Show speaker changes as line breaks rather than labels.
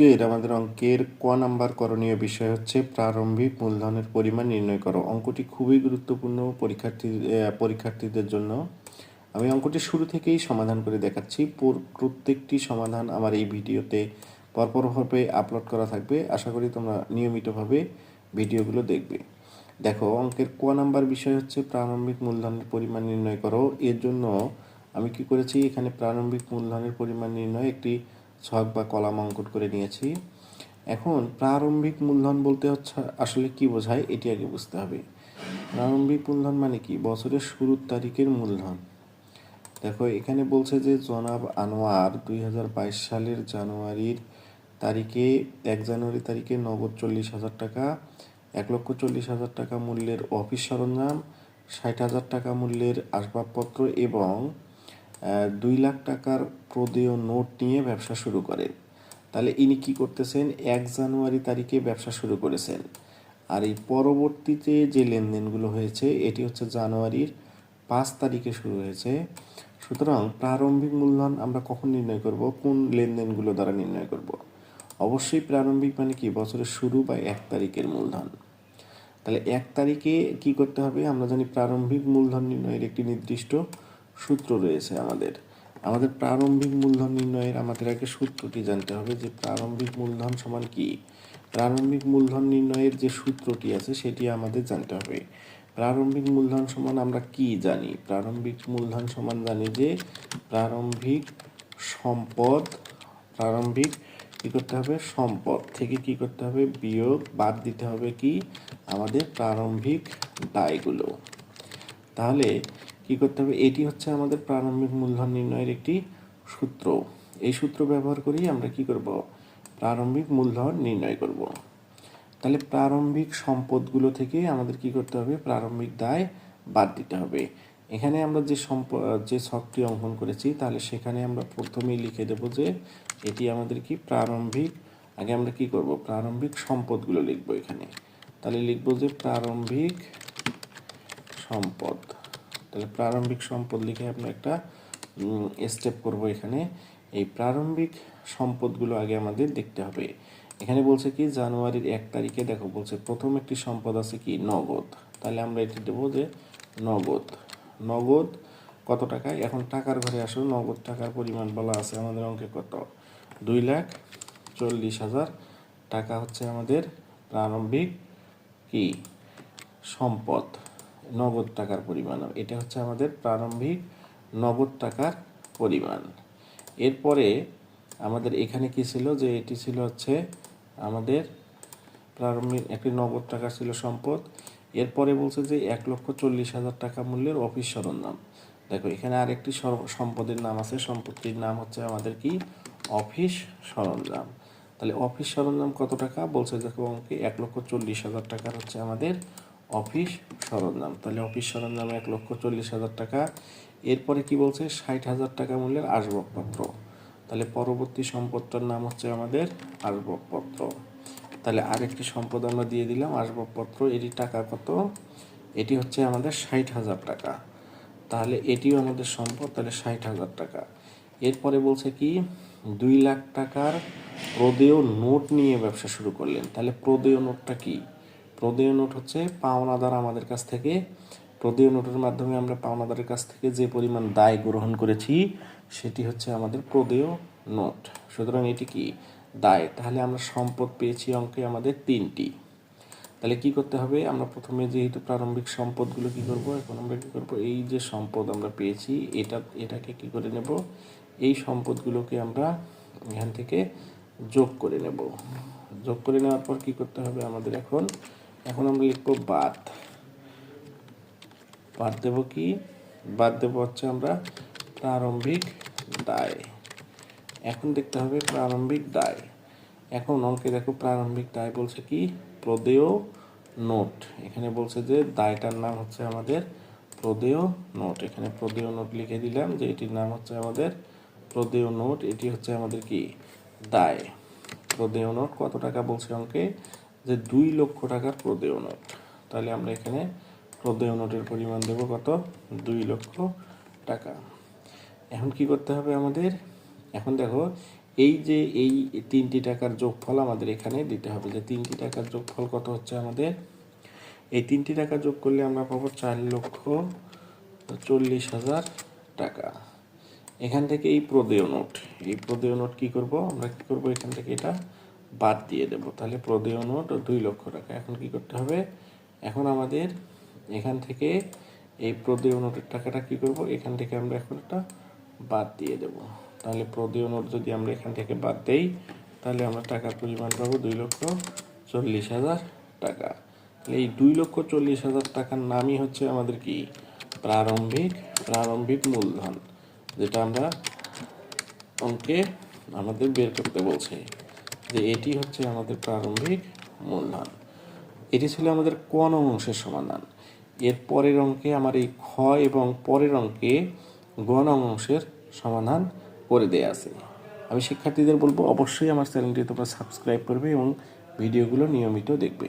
আজকের আমাদের অঙ্কের ক নাম্বার করণীয় বিষয় হচ্ছে প্রারম্ভিক মূলধনের পরিমাণ নির্ণয় করো। অঙ্কটি খুবই গুরুত্বপূর্ণ পরীক্ষার্থী পরীক্ষার্থীদের জন্য। আমি অঙ্কটি শুরু থেকেই সমাধান করে দেখাচ্ছি। প্রত্যেকটি সমাধান আমার এই ভিডিওতে পরপরভাবে আপলোড করা থাকবে। আশা করি তোমরা নিয়মিতভাবে ভিডিওগুলো দেখবে। দেখো, অঙ্কের ক নাম্বার বিষয় হচ্ছে প্রারম্ভিক মূলধনের পরিমাণ নির্ণয় করো। এর জন্য আমি কি করেছি? এখানে প্রারম্ভিক মূলধনের পরিমাণ নির্ণয় একটি ছক বা কলাম অঙ্কন করে নিয়েছি। এখন প্রারম্ভিক মূলধন বলতে হচ্ছে আসলে কি বোঝায়, এটি আগে বুঝতে হবে। প্রারম্ভিক মূলধন মানে কি? বছরের শুরুর তারিখের মূলধন। দেখো, এখানে বলছে যে জনাব আনোয়ার দুই হাজার বাইশ সালের জানুয়ারির তারিখে, এক জানুয়ারি তারিখে নগদ চল্লিশ হাজার টাকা, এক লক্ষ চল্লিশ হাজার টাকা মূল্যের অফিস সরঞ্জাম, ষাট হাজার টাকা মূল্যের আসবাবপত্র এবং দুই লাখ টাকার প্রদেয় নোট নিয়ে ব্যবসা শুরু করেন তাহলে ইনি কি করতেছেন? এক জানুয়ারি তারিখে ব্যবসা শুরু করেছেন। আর এই পরবর্তীতে যে লেনদেনগুলো হয়েছে, এটি হচ্ছে জানুয়ারির পাঁচ তারিখে শুরু হয়েছে। সুতরাং প্রারম্ভিক মূলধন আমরা কখন নির্ণয় করব? কোন লেনদেনগুলো দ্বারা নির্ণয় করব? অবশ্যই প্রারম্ভিক মানে কি? বছরের শুরু বা এক তারিখের মূলধন। তাহলে এক তারিখে কি করতে হবে? আমরা জানি প্রারম্ভিক মূলধন নির্ণয়ের একটি নির্দিষ্ট সূত্র রয়েছে আমাদের। আমাদের প্রারম্ভিক মূলধন নির্ণয়ের আমাদের আগে সূত্রটি জানতে হবে যে প্রারম্ভিক মূলধন সমান কি? প্রারম্ভিক মূলধন নির্ণয়ের যে সূত্রটি আছে সেটি আমাদের জানতে হবে। প্রারম্ভিক মূলধন সমান আমরা কি জানি? প্রারম্ভিক মূলধন সমান জানি যে প্রারম্ভিক সম্পদ, প্রারম্ভিক কি করতে হবে? সম্পদ। থেকে কি করতে হবে? বিয়োগ, বাদ দিতে হবে কি? আমাদের প্রারম্ভিক দায়গুলো। তাহলে কি করতে হবে? এটি হচ্ছে আমাদের প্রারম্ভিক মূলধন নির্ণয়ের একটি সূত্র। এই সূত্র ব্যবহার করেই আমরা কি করব? প্রারম্ভিক মূলধন নির্ণয় করব। তাহলে প্রারম্ভিক সম্পদগুলো থেকে আমাদের কি করতে হবে? প্রারম্ভিক দায় বাদ দিতে হবে। এখানে আমরা যে সম্প যে ছকটি অঙ্কন করেছি, তাহলে সেখানে আমরা প্রথমেই লিখে দেব যে এটি আমাদের কি প্রারম্ভিক আগে আমরা কি করব? প্রারম্ভিক সম্পদগুলো লিখব এখানে। তাহলে লিখব যে প্রারম্ভিক সম্পদ। তাহলে প্রারম্ভিক সম্পদ লিখে আমরা একটা স্টেপ করব এখানে। এই প্রারম্ভিক সম্পদগুলো আগে আমাদের দেখতে হবে। এখানে বলছে কি, জানুয়ারির এক তারিখে, দেখো, বলছে প্রথম একটি সম্পদ আছে কি? নগদ। তাহলে আমরা এটি দেবো যে নগদ। নগদ কত টাকা? এখন টাকার ঘরে আসো, নগদ টাকার পরিমাণ বলা আছে আমাদের অঙ্কে কত? দুই লাখ চল্লিশ হাজার। টাকা হচ্ছে আমাদের প্রারম্ভিক কি? সম্পদ। নগদ টাকার পরিমাণ। এটা হচ্ছে আমাদের প্রারম্ভিক নগদ টাকার পরিমাণ। এরপরে আমাদের এখানে কি ছিল? যে এটি ছিল হচ্ছে আমাদের প্রারম্ভিক একটি নগদ টাকা ছিল সম্পদ। এরপরে বলছে যে এক লক্ষ চল্লিশ হাজার টাকা মূল্যের অফিস সরঞ্জাম দেখো, এখানে আরেকটি সম্পদের নাম আছে। সম্পত্তির নাম হচ্ছে আমাদের কি? অফিস সরঞ্জাম তাহলে অফিস সরঞ্জাম কত টাকা? বলছে দেখো অঙ্কে এক লক্ষ চল্লিশ হাজার টাকার হচ্ছে আমাদের অফিস সরঞ্জাম। তাহলে অফিস সরঞ্জাম এক লক্ষ চল্লিশ হাজার টাকা। এরপরে কি বলছে? ষাট হাজার টাকা মূল্যের আসবাবপত্র। তাহলে পরবর্তী সম্পদটার নাম হচ্ছে আমাদের আসবাবপত্র। তাহলে আরেকটি সম্পদ আমরা দিয়ে দিলাম, আসবাবপত্র। এটি টাকা কত? এটি হচ্ছে আমাদের ষাট হাজার টাকা। তাহলে এটিও আমাদের সম্পদ, তাহলে ষাট হাজার টাকা। এরপরে বলছে কি? দুই লাখ টাকার প্রদেয় নোট নিয়ে ব্যবসা শুরু করলেন। তাহলে প্রদেয় নোটটা কি? প্রদেয় নোট হচ্ছে পাওনাদার আমাদের কাছ থেকে। প্রদেয় নোটের মাধ্যমে আমরা পাওনাদারের কাছ থেকে যে পরিমাণ দায় গ্রহণ করেছি, সেটি হচ্ছে আমাদের প্রদেয় নোট। সুতরাং এটি কি? দায়। তাহলে আমরা সম্পদ পেয়েছি অঙ্কে আমাদের তিনটি। তাহলে কি করতে হবে? আমরা প্রথমে যেহেতু প্রারম্ভিক সম্পদগুলো কি করব? এখন আমরা কি করব? এই যে সম্পদ আমরা পেয়েছি, এটা, এটাকে কি করে নেব? এই সম্পদগুলোকে আমরা এখান থেকে যোগ করে নেব। যোগ করে নেওয়ার পর কি করতে হবে? আমাদের এখন এখন আমরা লিখব বাদ। বাদ দেব কি? বাদ দেব হচ্ছে আমরা প্রারম্ভিক দায়। এখন দেখতে হবে প্রারম্ভিক দায়। এখন অঙ্কে দেখো প্রারম্ভিক দায় বলছে কি? প্রদেয় নোট। এখানে বলছে যে দায়টার নাম হচ্ছে আমাদের প্রদেয় নোট। এখানে প্রদেয় নোট লিখে দিলাম যে এটির নাম হচ্ছে আমাদের প্রদেয় নোট। এটি হচ্ছে আমাদের কি? দায়। প্রদেয় নোট কত টাকা বলছে অঙ্কে? যে দুই লক্ষ টাকার প্রদেয় নোট। তাহলে আমরা এখানে প্রদেয় নোটের পরিমাণ দেবো কত? দুই লক্ষ টাকা। এখন কি করতে হবে আমাদের? এখন দেখো, এই যে এই তিনটি টাকার যোগফল আমাদের এখানে দিতে হবে। যে তিনটি টাকার যোগফল কত হচ্ছে আমাদের? এই তিনটি টাকা যোগ করলে আমরা পাবো চার লক্ষ চল্লিশ হাজার টাকা। এখান থেকে এই প্রদেয় নোট। এই প্রদেয় নোট কি করব? আমরা কি করব? এখান থেকে এটা বাদ দিয়ে দেব। তাহলে প্রদেয় নোট দুই লক্ষ টাকা। এখন কি করতে হবে? এখন আমাদের এখান থেকে এই প্রদেয় নোটের টাকাটা কি করব? এখান থেকে আমরা এখন একটা বাদ দিয়ে দেব। তাহলে প্রদেয় নোট যদি আমরা এখান থেকে বাদ দেই, তাহলে আমরা টাকার পরিমাণ পাবো দুই লক্ষ চল্লিশ হাজার টাকা। তাহলে এই দুই লক্ষ চল্লিশ হাজার টাকার নামই হচ্ছে আমাদের কি? প্রারম্ভিক প্রারম্ভিক মূলধন, যেটা আমরা অঙ্কে আমাদের বের করতে বলছে। যে এটি হচ্ছে আমাদের প্রারম্ভিক মূলধন। এটি ছিল আমাদের ক নং অংশের সমাধান। এর পরের অঙ্কে আমার এই খ এবং পরের অঙ্কে গ নং অংশের সমাধান করে দেয়া আছে। আমি শিক্ষার্থীদের বলব, অবশ্যই আমার চ্যানেলটি তোমরা সাবস্ক্রাইব করবে এবং ভিডিওগুলো নিয়মিত দেখবে।